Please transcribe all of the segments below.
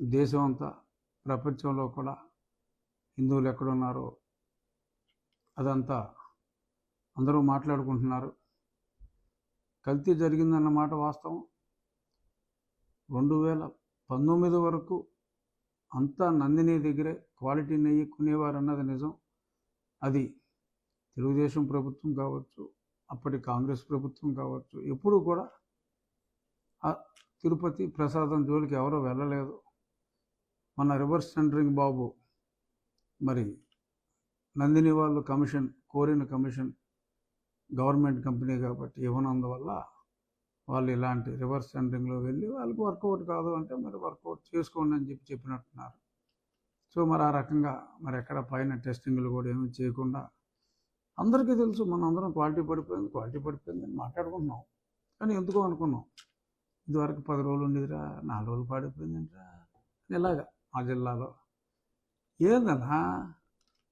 దేశం అంతా ప్రపంచంలో కూడా హిందువులు ఎక్కడున్నారో అదంతా అందరూ మాట్లాడుకుంటున్నారు. కల్తీ జరిగిందన్న మాట వాస్తవం. రెండు వేల పంతొమ్మిది వరకు అంతా నందిని దగ్గరే క్వాలిటీ నెయ్యి కొనేవారు అన్నది నిజం. అది తెలుగుదేశం ప్రభుత్వం కావచ్చు అప్పటి కాంగ్రెస్ ప్రభుత్వం కావచ్చు ఎప్పుడూ కూడా ఆ తిరుపతి ప్రసాదం జోలికి ఎవరో వెళ్ళలేదు. మన రివర్స్ సెంటరింగ్ బాబు మరి నందిని వాళ్ళు కమిషన్ కోరిన కమిషన్ గవర్నమెంట్ కంపెనీ కాబట్టి ఇవ్వనందువల్ల వాళ్ళు ఇలాంటి రివర్స్ సెంటరింగ్లో వెళ్ళి వాళ్ళకి వర్కౌట్ కాదు అంటే మరి వర్కౌట్ చేసుకోండి అని చెప్పి చెప్పినట్టున్నారు. సో మరి ఆ రకంగా మరి ఎక్కడ పైన టెస్టింగ్లు కూడా ఏమీ చేయకుండా అందరికీ తెలుసు మనం అందరం క్వాలిటీ పడిపోయింది క్వాలిటీ పడిపోయింది అని మాట్లాడుకుంటున్నాం. కానీ ఎందుకో అనుకున్నాం. ఇదివరకు పది రోజులు ఉండేదిరా నాలుగు రోజులు పాడిపోయిందిరా ఇలాగా. మా జిల్లాలో. ఏందన్నా?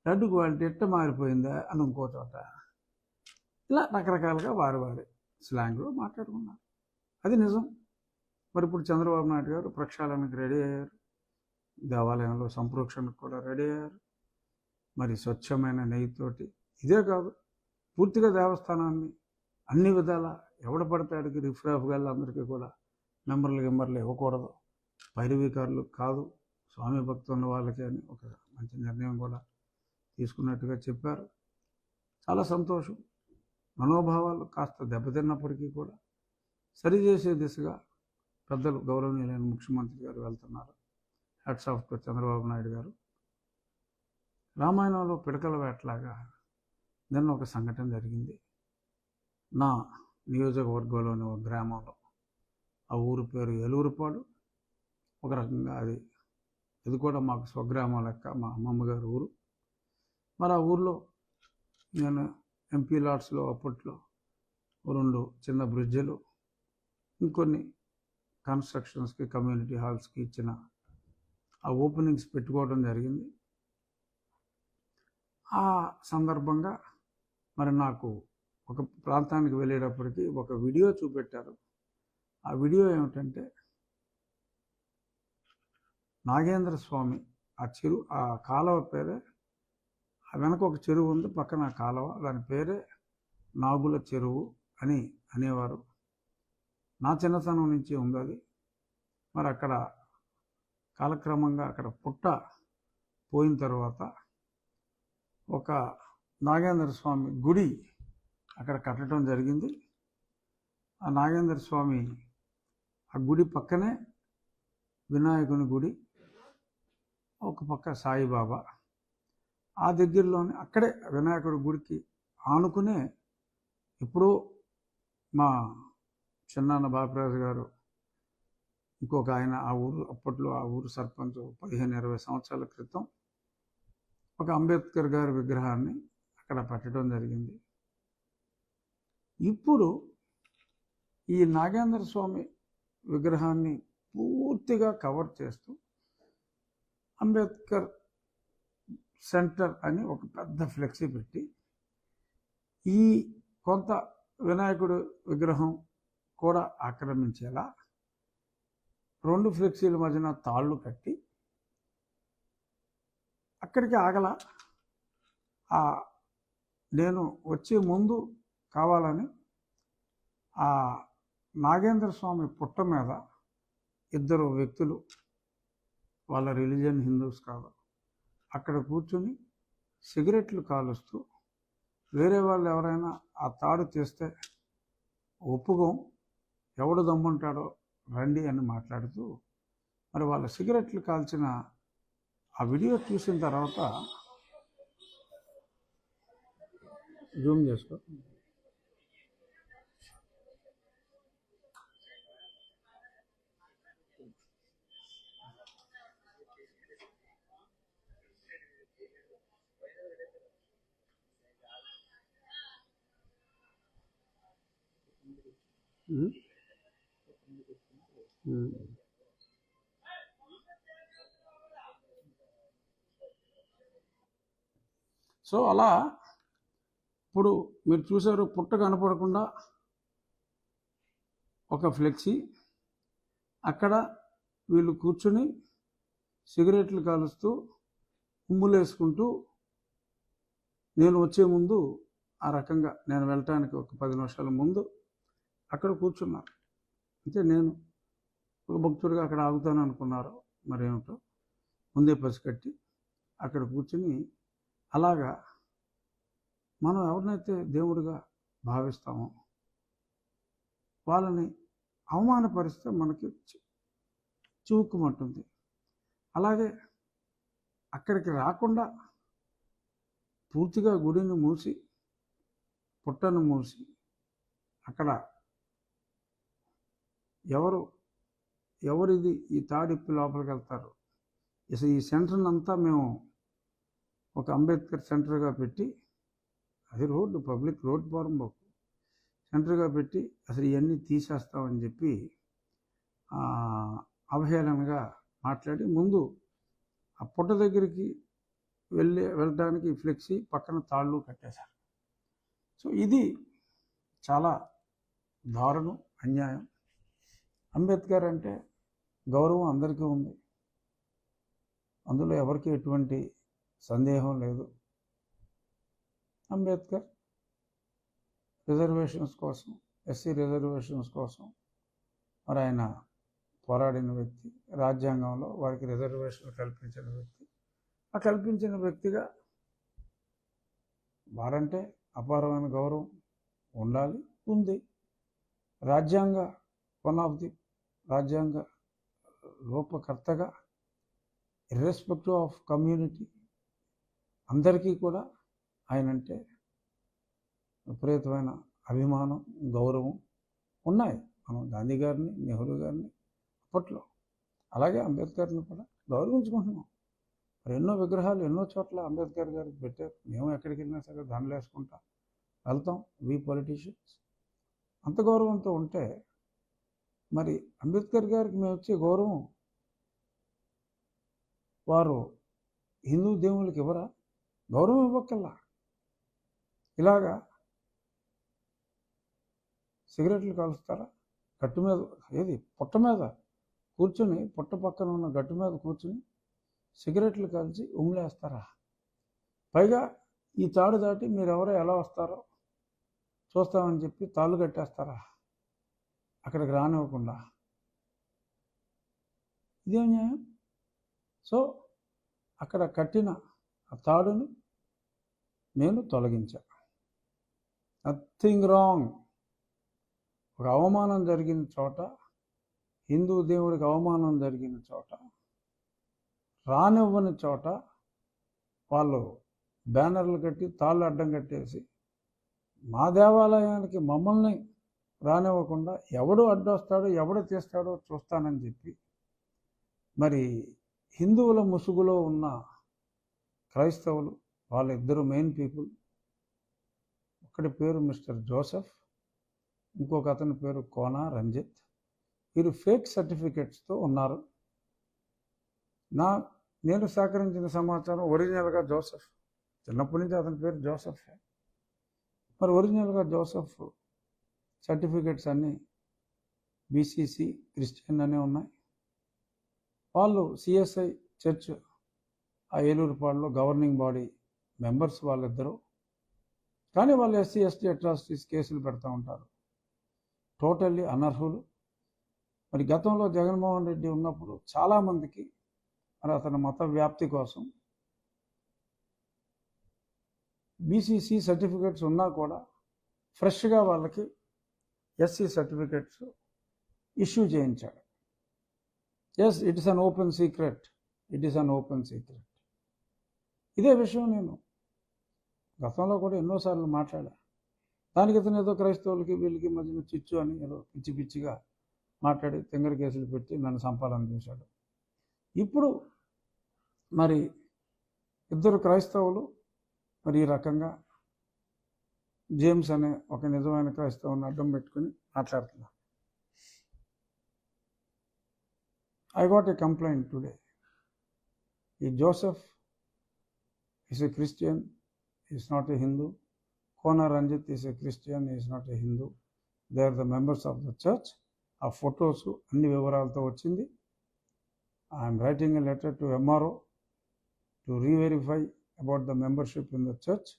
లడ్డు క్వాలిటీ ఎట్ట మారిపోయిందా అని ఇంకో చోట. ఇలా రకరకాలుగా వారి వారి స్లాంగ్లో మాట్లాడుకున్నారు. అది నిజం. మరి ఇప్పుడు చంద్రబాబు నాయుడు గారు ప్రక్షాళనకు రెడీ అయ్యారు. దేవాలయంలో సంప్రోక్షణకు కూడా రెడీ అయ్యారు. మరి స్వచ్ఛమైన నెయ్యితోటి ఇదే కాదు పూర్తిగా దేవస్థానాన్ని అన్ని విధాల ఎవడ పడతాడికి రిఫ్రాఫ్ అందరికీ కూడా మెంబర్లు గింబర్లు ఇవ్వకూడదు. పైరవీకారులు కాదు స్వామి భక్తులు ఉన్న వాళ్ళకి అని ఒక మంచి నిర్ణయం కూడా తీసుకున్నట్టుగా చెప్పారు. చాలా సంతోషం. మనోభావాలు కాస్త దెబ్బతిన్నప్పటికీ కూడా సరిచేసే దిశగా పెద్దలు గౌరవనీయులైన ముఖ్యమంత్రి గారు వెళ్తున్నారు. హ్యాట్స్ ఆఫ్ చంద్రబాబు నాయుడు గారు. రామాయణంలో పిడకల వేటలాగా నిన్న ఒక సంఘటన జరిగింది. నా నియోజకవర్గంలోని ఒక గ్రామంలో ఆ ఊరు పేరు ఏలూరుపాడు. ఒక రకంగా అది ఇది కూడా మాకు స్వగ్రామం లెక్క మా అమ్మమ్మగారు ఊరు. మరి ఆ ఊర్లో నేను ఎంపీ లాట్స్లో అప్పట్లో రెండు చిన్న బ్రిడ్జలు ఇంకొన్ని కన్స్ట్రక్షన్స్కి కమ్యూనిటీ హాల్స్కి ఇచ్చిన ఆ ఓపెనింగ్స్ పెట్టుకోవడం జరిగింది. ఆ సందర్భంగా మరి నాకు ఒక ప్రాంతానికి వెళ్ళేటప్పటికి ఒక వీడియో చూపెట్టారు. ఆ వీడియో ఏమిటంటే నాగేంద్ర స్వామి ఆ చెరువు ఆ కాలువ పేరే ఆ వెనక ఒక చెరువు ఉంది పక్కన కాలువ దాని పేరే నాగుల చెరువు అని అనేవారు. నా చిన్నతనం నుంచి ఉంది అది. మరి అక్కడ కాలక్రమంగా అక్కడ పుట్ట పోయిన తర్వాత ఒక నాగేంద్ర స్వామి గుడి అక్కడ కట్టడం జరిగింది. ఆ నాగేంద్ర స్వామి ఆ గుడి పక్కనే వినాయకుని గుడి ఒక పక్క సాయిబాబా ఆ దగ్గరలోనే అక్కడే వినాయకుడి గుడికి ఆనుకునే ఎప్పుడో మా చిన్నాన్న బాపిరాజు గారు ఇంకొక ఆయన ఆ ఊరు అప్పట్లో ఆ ఊరు సర్పంచ్ పదిహేను ఇరవై సంవత్సరాల క్రితం ఒక అంబేద్కర్ గారి విగ్రహాన్ని అక్కడ పెట్టడం జరిగింది. ఇప్పుడు ఈ నాగేంద్ర స్వామి విగ్రహాన్ని పూర్తిగా కవర్ చేస్తూ అంబేద్కర్ సెంటర్ అని ఒక పెద్ద ఫ్లెక్సీ పెట్టి ఈ కొంత వినాయకుడు విగ్రహం కూడా ఆక్రమించేలా రెండు ఫ్లెక్సీల మధ్యన తాళ్ళు కట్టి అక్కడికి ఆగల. ఆ నేను వచ్చే ముందు కావాలని ఆ నాగేంద్ర స్వామి పుట్ట మీద ఇద్దరు వ్యక్తులు వాళ్ళ రిలీజియన్ హిందూస్ కాదు అక్కడ కూర్చుని సిగరెట్లు కాలుస్తూ వేరే వాళ్ళు ఎవరైనా ఆ తాడు తీస్తే ఒప్పుకోం ఎవడు దమ్ముంటాడో రండి అని మాట్లాడుతూ మరి వాళ్ళ సిగరెట్లు కాల్చిన ఆ వీడియో చూసిన తర్వాత జూమ్ చేసుకో. Hmm? Hmm. సో అలా ఇప్పుడు మీరు చూసారు పుట్ట కనపడకుండా ఒక ఫ్లెక్సీ అక్కడ వీళ్ళు కూర్చుని సిగరెట్లు కాలుస్తూ ఉమ్ములేసుకుంటూ నేను వచ్చే ముందు ఆ రకంగా నేను వెళ్ళటానికి ఒక పది నిమిషాల ముందు అక్కడ కూర్చున్నారు అంటే నేను ఒక భక్తుడిగా అక్కడ ఆగుతాను అనుకున్నారు మరేమిటో ముందే పసికట్టి అక్కడ కూర్చుని అలాగా మనం ఎవరినైతే దేవుడిగా భావిస్తామో వాళ్ళని అవమానపరిస్తే మనకి చి- చివుక్కుమంటుంది. అలాగే అక్కడికి రాకుండా పూర్తిగా గుడిని మూసి పుట్టను మూసి అక్కడ ఎవరు ఎవరిది ఈ తాడిప్పి లోపలికి వెళ్తారు? అసలు ఈ సెంటర్ని అంతా మేము ఒక అంబేద్కర్ సెంటర్గా పెట్టి అది రోడ్డు పబ్లిక్ రోడ్ పోరంబోకు సెంటర్గా పెట్టి అసలు ఇవన్నీ తీసేస్తామని చెప్పి అవహేళనగా మాట్లాడి ముందు ఆ పుట్ట దగ్గరికి వెళ్ళే వెళ్ళడానికి ఫ్లెక్సీ పక్కన తాళ్ళు కట్టేశారు. సో ఇది చాలా దారుణం అన్యాయం. అంబేద్కర్ అంటే గౌరవం అందరికీ ఉంది. అందులో ఎవరికి ఎటువంటి సందేహం లేదు. అంబేద్కర్ రిజర్వేషన్స్ కోసం ఎస్సీ రిజర్వేషన్స్ కోసం మరి ఆయన పోరాడిన వ్యక్తి రాజ్యాంగంలో వారికి రిజర్వేషన్ కల్పించిన వ్యక్తి. ఆ కల్పించిన వ్యక్తిగా వారంటే అపారమైన గౌరవం ఉండాలి ఉంది. రాజ్యాంగ వన్ ఆఫ్ ది రాజ్యాంగ రూపకర్తగా ఇర్రెస్పెక్టివ్ ఆఫ్ కమ్యూనిటీ అందరికీ కూడా ఆయన అంటే విపరీతమైన అభిమానం గౌరవం ఉన్నాయి. మనం గాంధీ గారిని నెహ్రూ గారిని అప్పట్లో అలాగే అంబేద్కర్ని కూడా గౌరవించుకుంటున్నాం. మరి ఎన్నో విగ్రహాలు ఎన్నో చోట్ల అంబేద్కర్ గారికి పెట్టారు. మేము ఎక్కడికి వెళ్ళినా సరే దండలు వేసుకుంటాం వెళ్తాం. వి పొలిటీషియన్స్ అంత గౌరవంతో ఉంటే మరి అంబేద్కర్ గారికి మేము వచ్చే గౌరవం వారు హిందూ దేవుళ్ళకి ఇవ్వరా? గౌరవం ఇవ్వక్కల్లా ఇలాగా సిగరెట్లు కాలుస్తారా? గట్టు మీద ఏది పుట్ట మీద కూర్చుని పుట్ట పక్కన ఉన్న గట్టు మీద కూర్చుని సిగరెట్లు కాల్చి ఉమ్లేస్తారా పైగా ఈ తాడు దాటి మీరు ఎలా వస్తారో చూస్తామని చెప్పి తాళ్ళు కట్టేస్తారా? అక్కడికి రానివ్వకుండా. ఇదేం న్యాయం? సో అక్కడ కట్టిన ఆ తాడుని నేను తొలగించా. Nothing wrong. ఒక అవమానం జరిగిన చోట హిందూ దేవుడికి అవమానం జరిగిన చోట రానివ్వని చోట వాళ్ళు బ్యానర్లు కట్టి తాళ్ళు అడ్డం కట్టేసి మా దేవాలయానికి మమ్మల్ని రానివ్వకుండా ఎవడు అడ్డొస్తాడో ఎవడు తీస్తాడో చూస్తానని చెప్పి మరి హిందువుల ముసుగులో ఉన్న క్రైస్తవులు వాళ్ళిద్దరు మెయిన్ పీపుల్ ఒకటి పేరు మిస్టర్ జోసెఫ్ ఇంకొక అతని పేరు కోనా రంజిత్ వీరు ఫేక్ సర్టిఫికెట్స్తో ఉన్నారు. నా నేను సేకరించిన సమాచారం ఒరిజినల్గా జోసెఫ్ చిన్నప్పటి నుంచి అతని పేరు జోసెఫ్. మరి ఒరిజినల్గా జోసెఫ్ సర్టిఫికెట్స్ అన్నీ బీసీసీ క్రిస్టియన్ అనే ఉన్నాయి. వాళ్ళు సిఎస్ఐ చర్చ్ ఆ ఏలూరుపాడులో గవర్నింగ్ బాడీ మెంబర్స్ వాళ్ళిద్దరూ. కానీ వాళ్ళు ఎస్సీ ఎస్టీ అట్రాసిటీస్ కేసులు పెడతా ఉంటారు. టోటల్లీ అనర్హులు. మరి గతంలో జగన్మోహన్ రెడ్డి ఉన్నప్పుడు చాలామందికి మరి అతని మత వ్యాప్తి కోసం బీసీసీ సర్టిఫికెట్స్ ఉన్నా కూడా ఫ్రెష్గా వాళ్ళకి ఎస్సీ సర్టిఫికెట్స్ ఇష్యూ చేయించాడు. Yes it is an open secret it is an open secret ఇదే విషయం నేను గతంలో కూడా ఎన్నోసార్లు మాట్లాడా. దానికి ఇతను ఏదో క్రైస్తవులకి వీళ్ళకి మధ్యన చిచ్చు అని ఏదో పిచ్చి పిచ్చిగా మాట్లాడి తింగర కేసులు పెట్టి నన్ను సంపాదన చేశాడు. ఇప్పుడు మరి ఇద్దరు క్రైస్తవులు మరి ఈ రకంగా జేమ్స్ అనే ఒక నిజమైన క్రైస్తవుని అడ్డం పెట్టుకుని మాట్లాడుతున్నారు I got a complaint today ఈ Joseph is a Christian is not a Hindu Kona Ranjith is a Christian is not a Hindu they are the members of the church ఆ ఫొటోస్ అన్ని వివరాలతో వచ్చింది. I'm writing a letter to MRO to reverify about the membership in the church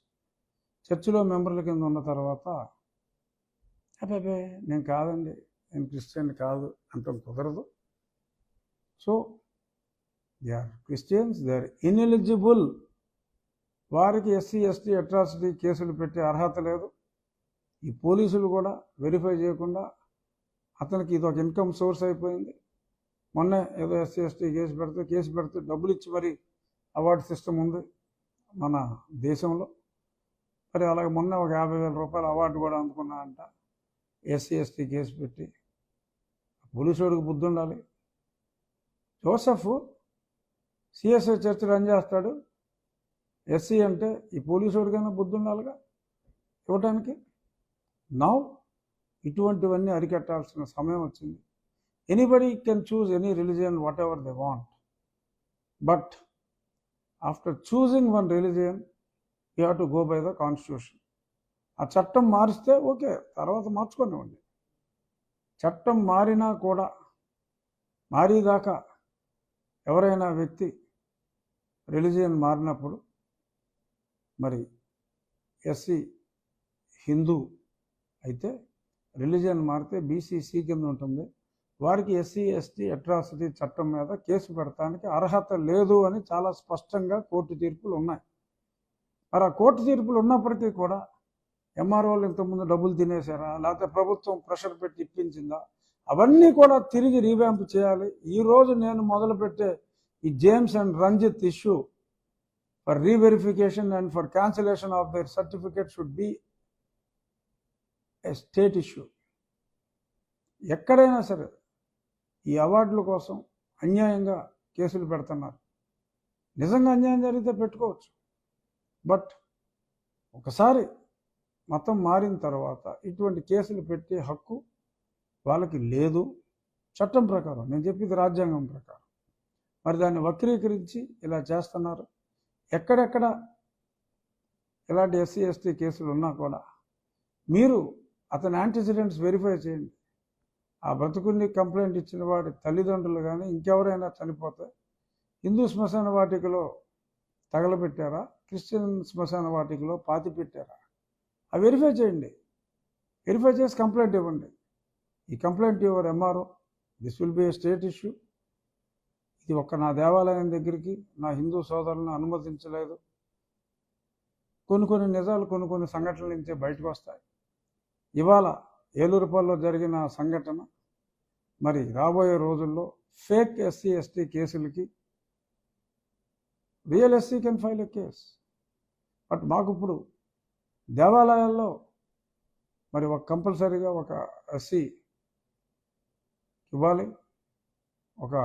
చర్చిలో మెంబర్ల కింద ఉన్న తర్వాత అబ్బాబే నేను కాదండి నేను క్రిస్టియన్ కాదు అంటాం కుదరదు. So they are Christians they are ineligible. వారికి ఎస్సీ ఎస్టీ అట్రాసిటీ కేసులు పెట్టే అర్హత లేదు. ఈ పోలీసులు కూడా వెరిఫై చేయకుండా అతనికి ఇది ఒక ఇన్కమ్ సోర్స్ అయిపోయింది. మొన్న ఏదో ఎస్సీ ఎస్టీ కేసు పెడితే కేసు పెడితే డబ్బులు ఇచ్చి మరి అవార్డు సిస్టమ్ ఉంది మన దేశంలో. మరి అలాగే మొన్న ఒక యాభై వేల రూపాయల అవార్డు కూడా అందుకున్నా అంట. ఎస్సీ ఎస్టీ కేసు పెట్టి. పోలీసుడికి బుద్ధి ఉండాలి. జోసఫ్ సిఎస్ఐ చర్చ రన్ చేస్తాడు. ఎస్సీ అంటే ఈ పోలీసుడికైనా బుద్ధి ఉండాలిగా ఇవ్వటానికి. నౌ ఇటువంటివన్నీ అరికట్టాల్సిన సమయం వచ్చింది. Anybody can choose any religion whatever they want. But after choosing one religion you have to go by the constitution. ఆ చట్టం మారిస్తే ఓకే తర్వాత మార్చుకోనివ్వండి. చట్టం మారినా కూడా మారేదాకా ఎవరైనా వ్యక్తి రిలీజియన్ మారినప్పుడు మరి ఎస్సీ హిందూ అయితే రిలీజియన్ మారితే బీసీసీ కింద ఉంటుంది. వారికి ఎస్సీ ఎస్టీ అట్రాసిటీ చట్టం మీద కేసు పెడతానికి అర్హత లేదు అని చాలా స్పష్టంగా కోర్టు తీర్పులు ఉన్నాయి. మరి ఆ కోర్టు తీర్పులు ఉన్నప్పటికీ కూడా ఎంఆర్ఓలు ఇంతకుముందు డబ్బులు తినేశారా? లేకపోతే ప్రభుత్వం ప్రెషర్ పెట్టి ఇప్పించిందా? అవన్నీ కూడా తిరిగి రీవ్యాంప్ చేయాలి. ఈరోజు నేను మొదలుపెట్టే ఈ James and Ranjith issue for reverification and for cancellation of their certificate should be a state issue ఎక్కడైనా సరే ఈ అవార్డుల కోసం అన్యాయంగా కేసులు పెడుతున్నారు. నిజంగా అన్యాయం జరిగితే పెట్టుకోవచ్చు. బట్ ఒకసారి మతం మారిన తర్వాత ఇటువంటి కేసులు పెట్టే హక్కు వాళ్ళకి లేదు. చట్టం ప్రకారం నేను చెప్పింది రాజ్యాంగం ప్రకారం. మరి దాన్ని వక్రీకరించి ఇలా చేస్తున్నారు. ఎక్కడెక్కడ ఇలాంటి ఎస్సీ ఎస్టీ కేసులు ఉన్నా కూడా మీరు అతని యాంటిసిడెంట్స్ వెరిఫై చేయండి. ఆ బ్రతుకుని కంప్లైంట్ ఇచ్చిన వాడి తల్లిదండ్రులు కానీ ఇంకెవరైనా చనిపోతే హిందూ శ్మశాన వాటికలో తగలబెట్టారా? క్రిస్టియన్ శ్మశాన వాటికలో పాతి పెట్టారా? అవి వెరిఫై చేయండి. వెరిఫై చేసి కంప్లైంట్ ఇవ్వండి. ఈ complaint your MRO? This will be a state issue ఇది ఒక్క నా దేవాలయం దగ్గరికి నా హిందూ సోదరులను అనుమతించలేదు. కొన్ని కొన్ని నిజాలు కొన్ని కొన్ని సంఘటనల నుంచే బయటకు వస్తాయి. ఇవాళ ఏలూరుపల్లిలో జరిగిన సంఘటన మరి రాబోయే రోజుల్లో fake SC ST కేసులకి real SC can file a case but మాకు ఇప్పుడు దేవాలయాల్లో మరి ఒక కంపల్సరీగా ఒక ఎస్సీ ఇవ్వాలి ఒక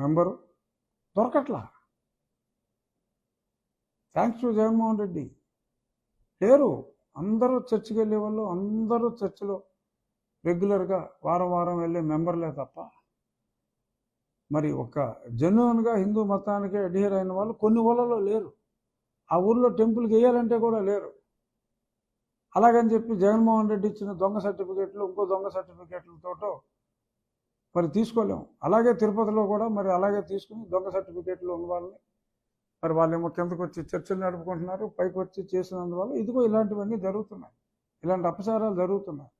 member దొరకట్లా. Thanks to Jaganmohan Reddy. లేరు అందరూ చర్చికి వెళ్ళే వాళ్ళు అందరూ చర్చిలో రెగ్యులర్గా వారం వారం వెళ్ళే మెంబర్లే తప్ప మరి ఒక జన్యున్గా హిందూ మతానికి అడ్హేర్ అయిన వాళ్ళు కొన్ని ఊళ్ళలో లేరు. ఆ ఊర్లో టెంపుల్కి వేయాలంటే కూడా లేరు. అలాగని చెప్పి జగన్మోహన్ రెడ్డి ఇచ్చిన దొంగ సర్టిఫికేట్లు ఇంకో దొంగ సర్టిఫికేట్లతోటో మరి తీసుకోలేము అలాగే తిరుపతిలో కూడా మరి అలాగే తీసుకుని దొంగ సర్టిఫికేట్లు ఉన్న వాళ్ళని మరి వాళ్ళేమో కిందకు వచ్చి చర్చలు నడుపుకుంటున్నారు పైకి వచ్చి చేసినందువల్ల ఇదిగో ఇలాంటివన్నీ జరుగుతున్నాయి. ఇలాంటి అపచారాలు జరుగుతున్నాయి.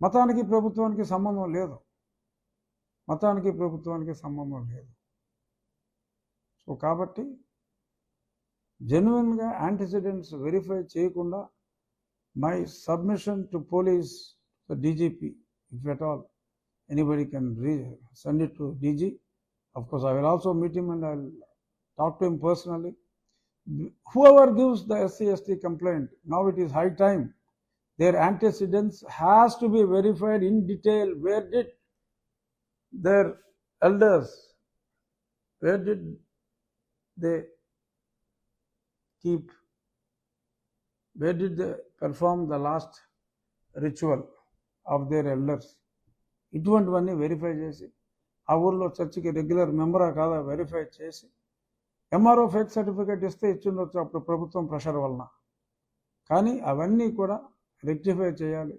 మతానికి ప్రభుత్వానికి సంబంధం లేదు. మతానికి ప్రభుత్వానికి సంబంధం లేదు. సో కాబట్టి జెన్యున్గా యాంటిసిడెంట్స్ వెరిఫై చేయకుండా my submission to police DGP if at all anybody can resend it to DG of course I will also meet him and I will talk to him personally. Whoever gives the SC/ST complaint, now it is high time. Their antecedents has to be verified in detail. Where did their elders, where did they keep, where did they perform the last ritual of their elders ఇటువంటివన్నీ verify చేసి ఆ ఊర్లో చర్చికి regular మెంబరా కాదా verify చేసి MRO fake certificate ఇస్తే ఇచ్చిండొచ్చు అప్పుడు ప్రభుత్వం ప్రెషర్ వలన. కానీ అవన్నీ కూడా రెక్టిఫై చేయాలి.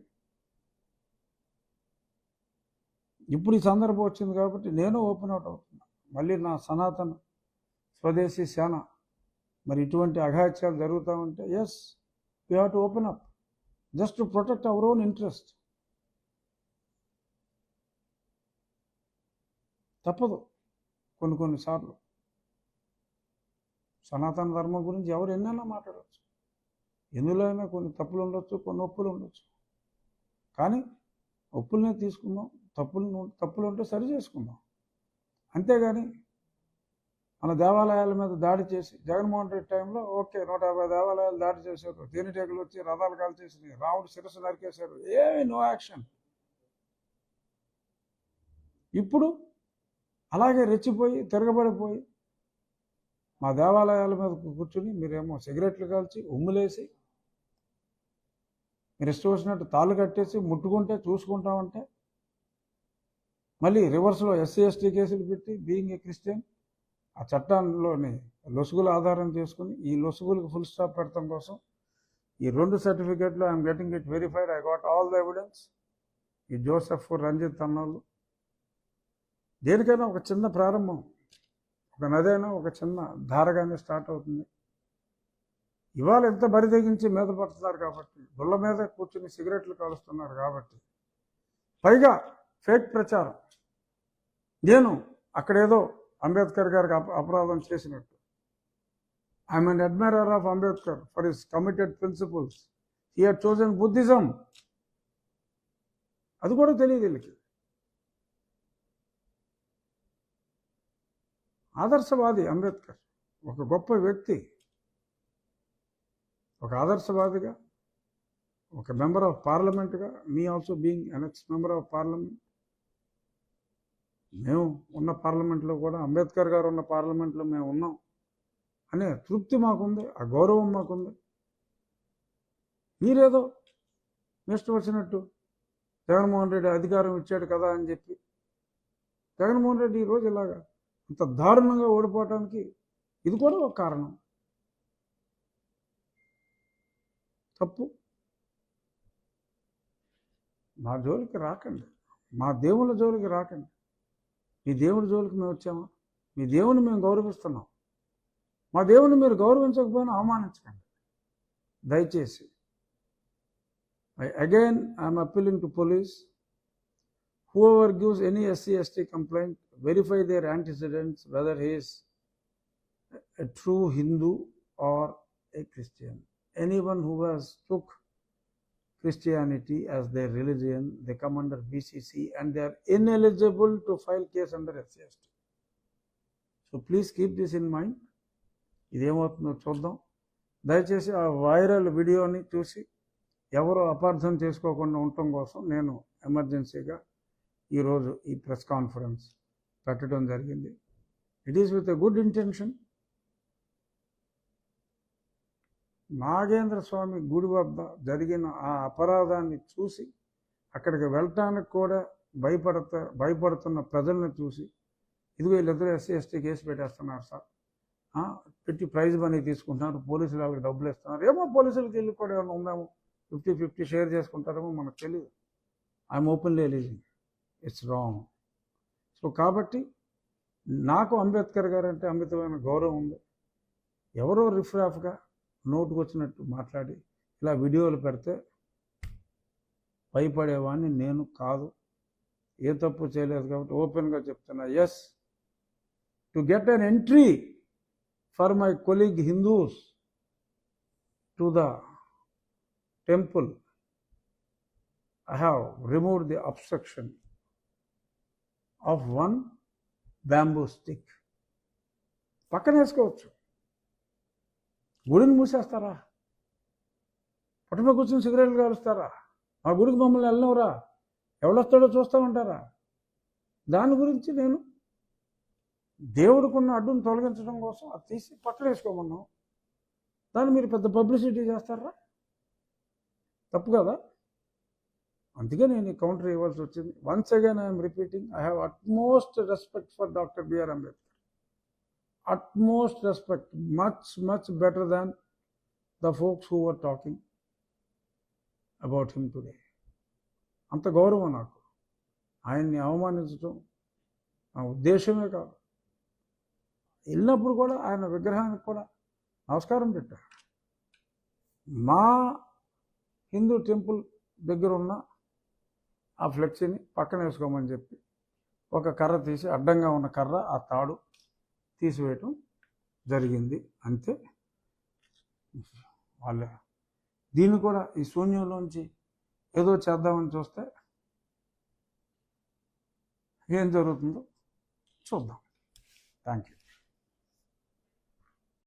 ఇప్పుడు ఈ సందర్భం వచ్చింది కాబట్టి నేను ఓపెన్ అవుట్ అవుతున్నా. మళ్ళీ నా సనాతన స్వదేశీ శానా మరి ఇటువంటి అఘాత్యాలు జరుగుతూ ఉంటే yes we have to open up just to protect our own interest తప్పదు కొన్ని కొన్నిసార్లు సనాతన ధర్మం గురించి ఎవరు ఎన్నైనా మాట్లాడవచ్చు ఎందులో అయినా కొన్ని తప్పులు ఉండొచ్చు కొన్ని ఒప్పులు ఉండొచ్చు. కానీ ఒప్పులనే తీసుకుందాం తప్పులు తప్పులు ఉంటే సరి చేసుకుందాం. అంతేగాని మన దేవాలయాల మీద దాడి చేసి జగన్మోహన్ రెడ్డి టైంలో ఓకే నూట యాభై దేవాలయాలు దాడి చేశారు. తేనెటీగలు వచ్చి రథాలు కాల్చేసినాయి. రాముడు శిరస్సు నరికేశారు. ఏమి నో యాక్షన్. ఇప్పుడు అలాగే రెచ్చిపోయి తిరగబడిపోయి మా దేవాలయాల మీద కూర్చుని మీరేమో సిగరెట్లు కాల్చి ఉమ్ములేసి మీరు ఇష్టం వచ్చినట్టు తాళ్ళు కట్టేసి ముట్టుకుంటే చూసుకుంటామంటే మళ్ళీ రివర్స్లో ఎస్సీ ఎస్టీ కేసులు పెట్టి బీయింగ్ ఏ క్రిస్టియన్ ఆ చట్టంలోని లొసుగులు ఆధారం చేసుకుని ఈ లొసుగులకు ఫుల్ స్టాప్ పెడతాం కోసం ఈ రెండు సర్టిఫికేట్లు I'm getting it verified I got all the evidence ఈ జోసెఫ్ రంజిత్ అన్నోళ్ళు. దేనికైనా ఒక చిన్న ప్రారంభం ఒక నదైనా ఒక చిన్న ధారగానే స్టార్ట్ అవుతుంది. ఇవాళ ఎంత బరి తెగించి మీద పడుతున్నారు కాబట్టి గుళ్ళ మీద కూర్చుని సిగరెట్లు కాలుస్తున్నారు కాబట్టి పైగా ఫేక్ ప్రచారం. నేను అక్కడేదో అంబేద్కర్ గారికి అపరాధం చేసినట్టు. I'm an admirer of Ambedkar for his committed principles he had chosen Buddhism అది కూడా తెలియదు వీళ్ళకి. ఆదర్శవాది అంబేద్కర్. ఒక గొప్ప వ్యక్తి. ఒక ఆదర్శవాదిగా. ఒక member of పార్లమెంట్గా. Me also being ex member of parliament. మేము ఉన్న పార్లమెంట్లో కూడా అంబేద్కర్ గారు ఉన్న పార్లమెంట్లో మేము ఉన్నాం. అనే తృప్తి మాకుంది ఆ గౌరవం మాకుంది. మీరేదో నెక్స్ట్ వచ్చినట్టు జగన్మోహన్ రెడ్డి అధికారం ఇచ్చాడు కదా అని చెప్పి. జగన్మోహన్ రెడ్డి ఈరోజు ఇలాగా అంత దారుణంగా ఓడిపోవటానికి ఇది కూడా ఒక కారణం. తప్పు. మా జోలికి రాకండి. మా దేవుళ్ళ జోలికి రాకండి. మీ దేవుడి జోలికి మేము వచ్చాము. మీ దేవుని మేము గౌరవిస్తున్నాం. మా దేవుని మీరు గౌరవించకపోయినా అవమానించకండి. దయచేసి. I again I'm appealing to police whoever gives any SC ST complaint verify their antecedents whether he's a true Hindu or a Christian any one who has took Christianity as their religion they come under BCC and they they are ineligible to file case under so please keep this in mind ఇదేమవుతుందో చూద్దాం దయచేసి ఆ viral వీడియోని చూసి ఎవరు అపార్థం చేసుకోకుండా ఉండటం కోసం నేను ఎమర్జెన్సీగా ఈరోజు ఈ ప్రెస్ కాన్ఫరెన్స్ పెట్టడం జరిగింది it is with a good intention Nagendra Swamy గుడి వద్ద జరిగిన ఆ అపరాధాన్ని చూసి అక్కడికి వెళ్ళటానికి కూడా భయపడత భయపడుతున్న ప్రజల్ని చూసి ఇదిగో వీళ్ళిద్దరు ఎస్సీ ఎస్టీ కేసు పెట్టేస్తున్నారు సార్. పెట్టి ప్రైజ్ మనీ తీసుకుంటున్నారు పోలీసులు వాళ్ళకి డబ్బులు ఇస్తున్నారు. ఏమో పోలీసులకి వెళ్ళి కూడా ఏమైనా ఉందేమో ఫిఫ్టీ ఫిఫ్టీ షేర్ చేసుకుంటారేమో మనకు తెలియదు. I'm openly alleging it's wrong. So కాబట్టి నాకు అంబేద్కర్ గారు అంటే అమితమైన గౌరవం ఉంది. ఎవరో రిఫ్రాఫ్గా నోటుకు వచ్చినట్టు మాట్లాడి ఇలా వీడియోలు పెడితే భయపడేవాడిని నేను కాదు. ఏ తప్పు చేయలేదు కాబట్టి ఓపెన్గా చెప్తున్నా as to get an entry for my colleague Hindus to the temple I have remove the obstruction of one bamboo stick పక్కన వేసుకోవచ్చు గుడిని మూసేస్తారా? పుట్టమ కూర్చొని సిగరెట్లు కాలుస్తారా? మా గుడికి మమ్మల్ని వెళ్ళినవరా ఎవడొస్తాడో చూస్తామంటారా? దాని గురించి నేను దేవుడికున్న అడ్డును తొలగించడం కోసం అది తీసి పక్కన వేసుకోమన్నాం. దాన్ని మీరు పెద్ద పబ్లిసిటీ చేస్తారా? తప్పు కదా? అందుకే నేను కౌంటర్ ఇవ్వాల్సి వచ్చింది. Once again I'm repeating I have utmost respect for doctor BR Ambedkar utmost respect much much better than the folks who were talking about him today అంత గౌరవం నాకు. ఆయన్ని అవమానించడం నా ఉద్దేశమే కాదు. వెళ్ళినప్పుడు కూడా ఆయన విగ్రహానికి కూడా నమస్కారం పెట్టా. మా హిందూ టెంపుల్ దగ్గర ఉన్న ఆ ఫ్లెక్సీని పక్కన వేసుకోమని చెప్పి ఒక కర్ర తీసి అడ్డంగా ఉన్న కర్ర ఆ తాడు తీసివేయటం జరిగింది. అంతే. వాళ్ళ దీన్ని కూడా ఈ శూన్యంలోంచి ఏదో చేద్దామని చూస్తే ఏం జరుగుతుందో చూద్దాం. Thank you